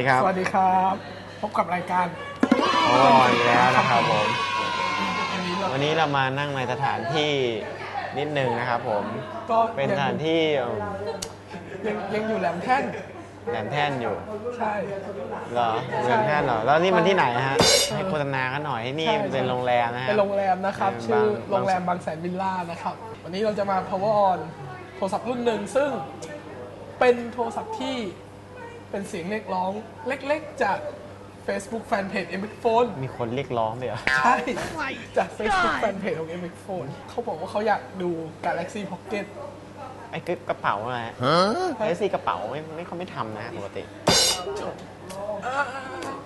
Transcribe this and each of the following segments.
ดีครับสวัสดีครับ พบกับรายการโอ้ยแล้วนะครับผม วันนี้เราวันนี้เรามานั่งในสถานที่นิดนึงนะครับผม ก็เป็นสถานที่เอิ่มยังยังอยู่แหลมแท่นแหลมแท่นอยู่ ใช่เหรอแหลมแท่นเหรอ แล้วนี่มันที่ไหนฮะ ให้โฆษณากันหน่อยที่นี่ใช่เป็นโรงแรมนะฮะ เป็นโรงแรมนะครับเออชื่อบางโรงแรมบางแสนวิลล่านะครับ วันนี้เราจะมา power on โทรศัพท์รุ่นหนึ่งซึ่งเป็นโทรศัพท์ที่ เป็นเสียงเรียกร้องเล็กๆจาก Facebook Fanpage m x Phone มีคนเรียกร้องด้วยเหรอ ใช่ จาก Facebook Fanpage ของ m x Phone เขาบอกว่าเขาอยากดู Galaxy Pocket ไอ้กระเป๋าอะไรฮะไอ้ซีกระเป๋าไม่ไม่เขาไม่ทำนะปกติอ่า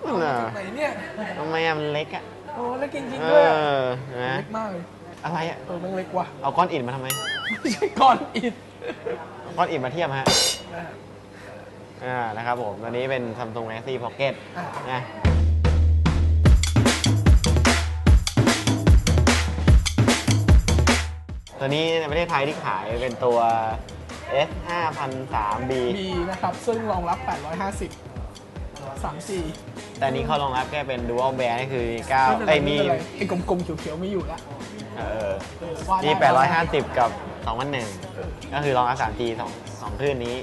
นั่นน่ะไหนเนี่ยทำไมอะมันเล็กอะโอ้เล็กจริงเอๆด้วยอะอนะเล็กมากเลยอะไรอะเออมันเล็กว่ะเอาก้อนอิฐมาทำไม ไม่ใช่ก้อนอิฐเอาก้อนอิฐมาเทียบฮะ อะอ่านะครับผมตัวนี้เป็น Samsung Galaxy Pocket อะนะตัวนี้ในประเทศไทยที่ขายเป็นตัว S 5 0 0 3 B มีนะครับ ซึ่งรองรับ 850 3G แต่อันนี้เขารองรับแค่เป็น Dual Band นี่คือ9ไอ้ยมีไอะไรไอ้กลมๆเขียวๆไม่อยู่แล้วเออเออ ว่าที่ได้850 กับ 2001 ก็คือรองรับ 3G สองสอง คลื่นนี้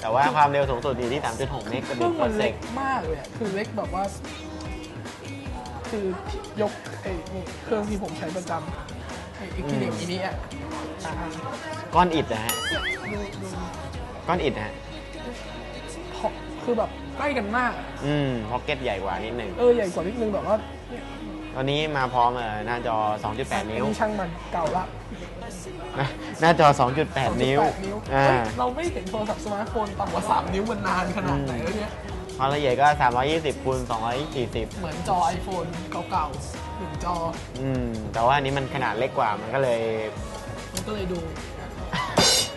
แต่ว่าความเร็วสูงสุดอยู่ที่ 3.6 เมกะเคบิรื่ตองต่มัอนเซเล็กกมากเลยอะคือเล็กแบบว่า คือยกไอ้นี่เครื่องที่ผมใช้ประจำไอ้อีกทีเด็กอีนี้อะอ่าก้อนอิฐนะฮะ ดูดูก้อนอิฐนะฮะ พอคือแบบใกล้กันมากอืม Pocket ใหญ่กว่านิดหนึ่ง เออใหญ่กว่านิดนึงแบบว่าเนี่ยตอนนี้มาพร้อมเอ่อหน้าจอ 2.8นิ้วอัช่างมันเก่าละ หน้าจอ 2.8 นิ้ว2.8นิ้วอ่า เฮ้ยเราไม่เห็นโทรศัพท์สมาร์ทโฟนต่ำกว่า 3 นิ้วมันนานขนาดไหนแล้วเนี่ย ความละเอียดก็ 320คูณ240 เหมือนจอ iPhone เก่าๆหนึ่งจอ อืม แต่ว่าอันนี้มันขนาดเล็กกว่า มันก็เลยมันก็เลยดู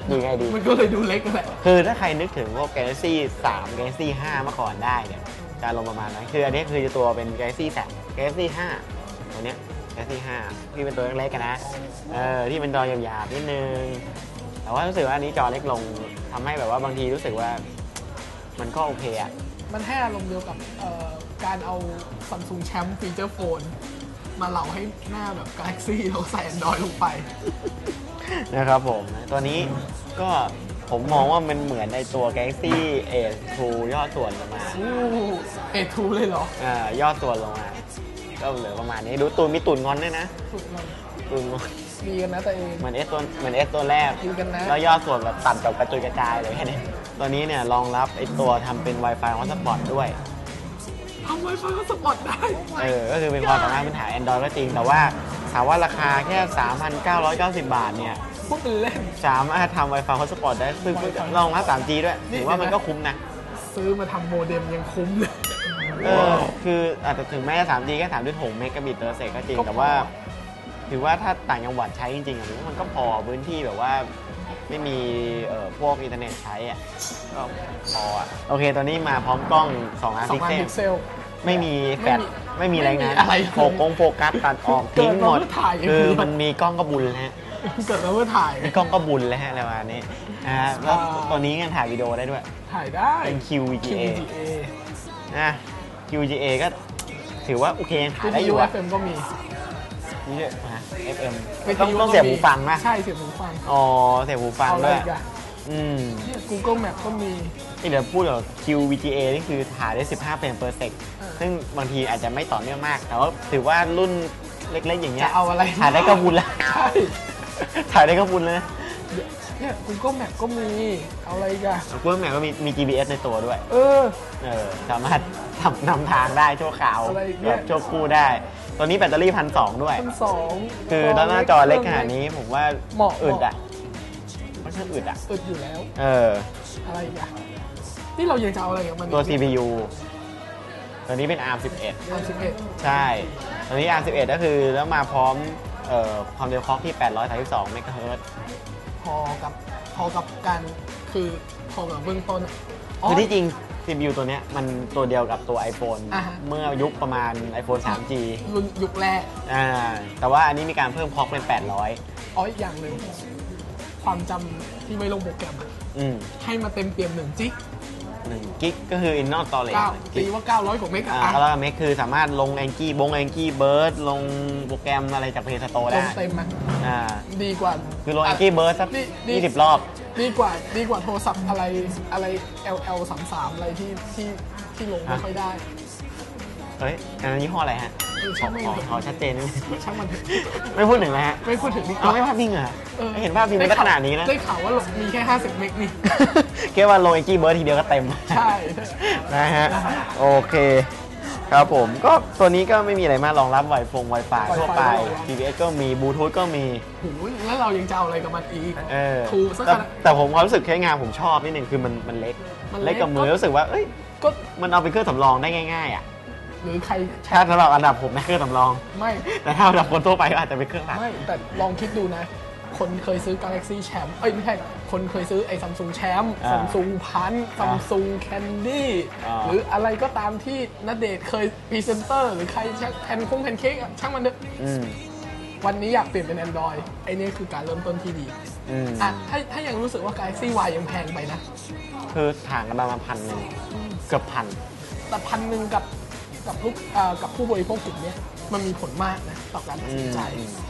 ดูไงดี มันก็เลยดูเล็กนั่นแหละ คือถ้าใครนึกถึงพวก Galaxy 3 Galaxy 5เมื่อก่อนได้เนี่ยจะลงประมาณนั้น คืออันนี้คือตัวเป็น Galaxy 3 Galaxy 5ตัวเนี้ย Galaxy 5ที่เป็นตัวเล็กๆกันนะเออที่เป็นจอหยาบๆนิดนึงแต่ว่ารู้สึกว่าอันนี้จอเล็กลงทำให้แบบว่าบางทีรู้สึกว่า มันก็โอเคอะมันให้อารมณ์เดียวกับเอ่อการเอา Samsung Champ ฟีเจอร์โฟนมาเหลาให้หน้าแบบ Galaxy แล้วใส่ Android ลงไป นะครับผม ตัวนี้ก็ผมมองว่ามันเหมือนในตัว Galaxy A2 ยอดส่วนลงมาอู้เอทูเลยเหรออ่ายอดส่วนลงมา ก็เหลือประมาณนี้ดูตูนมีตุนงอนด้วยนะ สุดมันตุนงอนดีกันนะตัวเอง เหมือนเอสตัวเหมือนเอสตัวแรกดีกันนะ แล้วยอดส่วนแบบตัดแบบกระจุยกระจายเลยแค่นี้ตัวนี้เนี่ยรองรับไอตัวทำเป็น Wi-Fi Hotspot ด้วย ทำไวไฟก็สปอร์ตได้เออ ก็คือเป็นความสามารถพื้นฐาน Android ก็จริง แต่ว่าถามว่าราคาแค่ 3,990 บาทเนี่ย พูดเป็นเล่น สามารถทำ Wi-Fi Hotspot ได้ซึ่งรองรับ 3G ด้วยนี่ถือว่ามันเห็นไหมก็คุ้มนะ ซื้อมาทำโมเด็มยังคุ้มเลย เออคืออาจจะถึงแม้จะ 3G แค่3.6เมกะบิตต่อเซกก็จริง ก็พอ แต่ว่า ถือว่าถ้าต่างจังหวัดใช้จริงๆอะผมว่ามันก็พอพื้นที่แบบว่าไม่มีเอ่อพวกอินเทอร์เน็ตใช้อะก็พออะโอเคตอนนี้มาพร้อมกล้อง2ล้านสอพิงกล้านเซลพิกเซลไม่มีแฟลชไม่ไม่มีมีอะไรงานไม่มีอะไรเลยโฟกงโฟกัสตัดออกเกิดทิ้งหมดมาเพื่อถ่ายอย่างคือเดียวมันมีกล้องก็บุญแล้วฮะเกิดมาเพื่อถ่าย มีกล้องก็บุญแล้วฮะอะไรประมาณนี้นะฮะแล้วอ่า ตัวนี้ยังถ่ายวิดีโอได้ด้วยถ่ายได้ เป็น QVGA QVGA นะ QVGA ก็ถือว่าโอเคยังถ่ายวิได้ทอยุยู่อะ FM ก็มีนี่ด้วยฮะ FM วิทต้องยุต้องก็เสียบมีหูฟังนะใช่เสียบหูฟังอ๋อเสียบหูฟังเอาอะไรด้วยอีกอะอืมเนี่ย Google Map ก็มีนี่เดี๋ยวพูดเกี่ยวกับ QVGA นี่คือถ่ายได้ 15เฟรม per sec อ่าซึ่งบางทีอาจจะไม่ต่อเนื่องมาก แต่ว่าถือว่ารุ่นเล็กๆอย่างเงี้ยจะเอาอะไรถ่ายได้ก็บุญแล้ว ใช่ถ่ายได้ก็บุญแล้วนะเนี่ย Google Map ก็มี เอาอะไรอีกอะเพิ่มแมก็มีมี GPS ในตัวด้วย เออ เออ สามารถ ทำนำทางได้ชั่วคราวอะไรอีกเนี่แบย บชั่วคู่ได้ ตัวนี้แบตเตอรี่พันสองด้วย พันสองคือด้านหน้าจอเล็กขนาดนี้ผมว่าเหมาะอึดอะค่อนข้างอึดอะ อึดอยู่แล้ว เออ อะไรอีกอะนี่เรายังจะเอาอะไรกับมันตัวอีก CPU ตัวนี้เป็น ARM 11อันสิบเอ็ดใช่ ตัวนี้ ARM 11 ก็คือแล้วมาพร้อมเอ่อความเร็วคล็อกที่ 832เมกะเฮิรตซ์ พอกับพอกับการคือพอกับเบื้องต้นอ๋อคือที่จริง CPU ตัวเนี้ยมันตัวเดียวกับตัว iPhone อ่าฮะ เมื่อยุคประมาณ iPhone 3G รุ่นยุคแรก อ่าแต่ว่าอันนี้มีการเพิ่มคล็อกเป็น 800 อ๋ออีกอย่างหนึ่งความจำที่ไม่ลงโปรแกรมอะอืมให้มาเต็มเปี่ยมหนึ่งจิก1กิกก็คือ internal storage เก้า1ตีกิกว่า 900กว่าเมกะอ่าอะแล้วก็เมกคือสามารถลงแองกี้บงแองกี้เบิร์ดลงโปรแกรมอะไรจากเพย์สโตเต็ได้มเต็มๆอะอ่า ดีกว่าคือลงแองกี้เบิร์ดสักนี่นี่ ยี่สิบรอบ ดีกว่าดีกว่าโทรศัพท์อะไรอะไร LL 3 3อะไรที่ที่ที่ลงไม่อะค่อยได้เฮ้ยอันนั้นยี่ห้ออะไรฮะเออขช่าองไม่ขอขอชัดเจนนิดนึงช่างมันเถอะไม่พูดถึงเลยฮะไม่พูดถึงดีกเอาว่าไม่ภาพพิงเหรอออไม่เห็นภาพพิงมันก็ขนาดนี้นะ ได้ข่าวว่าลงมีแค่ 50 เมกนี่แค่ว่าลงแองกี้เบิร์ดทีเดียวก็เต็มใช่ นะฮะ โอเค ครับผมก็ตัวนี้ก็ไม่มีอะไรมากรองรับ Wi-Fi ฟง Wi-Fi ทั่วไป GPS ก็มีบลูทูธก็มี โอ้ยแล้วเรายังจะเอาอะไรกับมันอีก เออถูกสักแต่ขนาด แต่ผมความรู้สึกใช้งานผมชอบนิดนึงคือมันมันเล็กมันเล็เล็กกกับมือก็รู้สึกว่าเอ้ยก็มันเอาเป็นเครื่องสำรองได้ง่ายๆอะหรือใครถ้าสำหรับอันดับผมนะเครื่องสำรอง ไม่ แต่ถ้าอันดับคนทั่วไปก็อาจจะเป็นเครื่องหลัก ไม่แต่ลองคิดดูนะ คนเคยซื้อ Galaxy Champ เอ้ยไม่ใช่ คนเคยซื้อไอ้ซัมซุงแชมป์อ่าซัมซุงพันซัมซุงแคนดี้อ่า หรืออะไรก็ตามที่นเดชน์เคยพรีเซนเตอร์ หรือใครชักแพนคงแพนเค้กอะช่างมันเถอะอืมวันนี้อยากเปลี่ยนเป็น Android ไอ้นี่คือการเริ่มต้นที่ดีอืมอะถ้าถ้ายังรู้สึกว่า Galaxy Y ยังแพงไปนะ คือห่างกันประมาณพันหนึ่งเกือบพัน แต่พันหนึ่งกับกับลูกเอ่อกับผู้บริโภคกลุ่มเนี้ย มันมีผลมากนะต่อการตัดอืสินมใจ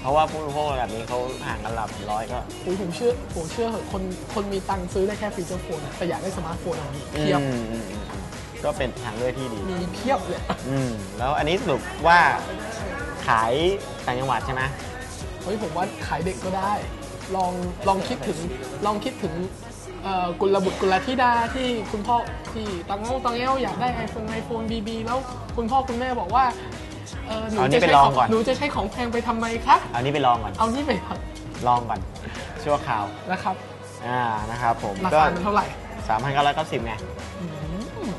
เพราะว่าผู้บริโภคระดับนี้เขาห่างกันหลับร้อยก็ ผมผมเชื่อผมเชื่อเหอะคนคนมีตังค์ซื้อได้แค่ฟีเจอร์โฟนอะแต่อยากได้สมาร์ทโฟนอะมีเพียบ อืมอืมอืมก็เป็นทางเลือกที่ดี มีเพียบเลย อืม แล้วอันนี้สรุปว่าขายต่างจังหวัดใช่ไหม เฮ้ยผมว่าขายเด็กก็ได้ ลองลองคิดถึงลองคิดถึงเอ่อกุลบุตรกุลธิดาที่คุณพ่อที่ตังเงาตังเงาอยากได้ไอโฟนไอโฟนบีบีแล้วคุณพ่อคุณแม่บอกว่า เออหนูเอานี่จะไปใช้ลขอองงก่อน หนูจะใช้ของแพงไปทำไมคะเอานี้ไปลองก่อน เอานี่ไปก่อนลองก่อน ชั่วคราว นะครับอ่า นะครับผม ราก็คามันเท่าไหร่สามพันเก้าร้อยเก้าสิบไง อืม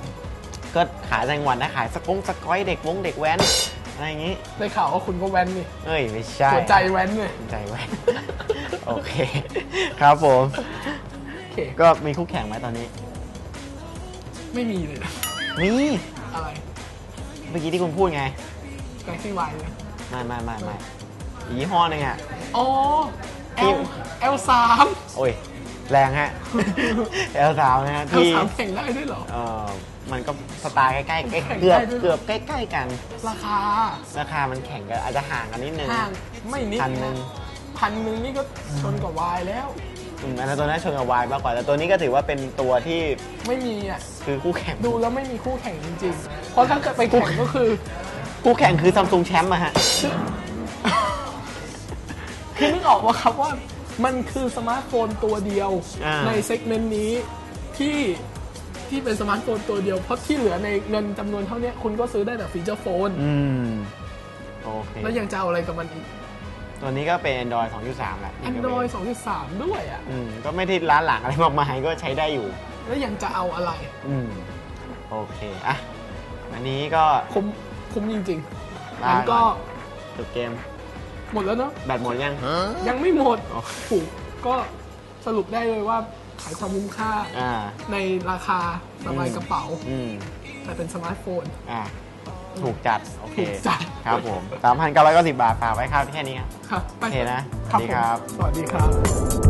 ก็ขายต่างจังหวัดนะ ขายสกงสกอยเด็กวงเด็กแว้น อะไรอย่างงี้ ได้ข่าวว่าคุณก็แว้นนี่เอ้ย ไม่ใช่ หัวใจแว้นเลยหัวใจแว้น โอเค ครับผม โอเคก็มีคู่แข่งไหมตอนนี้ ไม่มีเลยนะมี อะไรเมื่อกี้ที่คุณพูดไง Galaxy Y เลยไม่ไม่ไม่ไม่อีกยี่ห้อหนึงอะ อ๋อ ที่ L L สามโอ้ย แรงฮะเอลสาวนะฮะ L ที่สามแข่งได้ด้วยเหรอ เออมันก็สไตล์ใกล้ๆใกล้แข่งเกือบได้ด้วยเกือบใกล้ ๆ กัน ราคาราคามันแข่งกันอาจจะห่างกันนิดนึงห่างไม่นิดพันหนึ่งพันหนึ่งนี่ก็ชนกับ Y แล้ว อืมอันนั้นตัวนั้นชนกับวายมากกว่า แต่ตัวนี้ก็ถือว่าเป็นตัวที่ไม่มีอะ คือคู่แข่ง ดูแล้วไม่มีคู่แข่งจริงๆ เพราะถ้าเกิดไปแข่งก็คือ คู่แข่งคือซัมซุงแชมป์อะฮะ คือนึกออกว่าครับว่ามันคือสมาร์ทโฟนตัวเดียวอ่า ในเซกเมนต์นี้ที่ที่เป็นสมาร์ทโฟนตัวเดียว เพราะที่เหลือในเงินจำนวนเท่านี้คุณก็ซื้อได้แต่ฟีเจอร์โฟน อืม โอเค แล้วยังจะเอาอะไรกับมันอีก ตัวนี้ก็เป็น Android 2.3แหละนี่ก็เป็น Android 2.3 ด้วยอะ อืม ก็ไม่ได้ล้าหลังอะไรมากมายก็ใช้ได้อยู่ แล้วยังจะเอาอะไร อืม โอเค อะ อันนี้ก็คุ้ม คุ้มจริงได้ๆงั้นก็จบเกม หมดแล้วเนาะ แบตหมดยัง ยังไม่หมดอ๋อถูกก็สรุปได้เลยว่าขายความคุ้มค่าอ่าในราคาสบายกระเป๋าอืมแต่เป็นสมาร์ทโฟนอ่าถูกจัด โอเคถูกจัดครับผม 3,990 บาทฝากไว้ครับแค่นี้ครับครับไปโอเคนะครับ สวัสดีครับผมสวัสดีครับ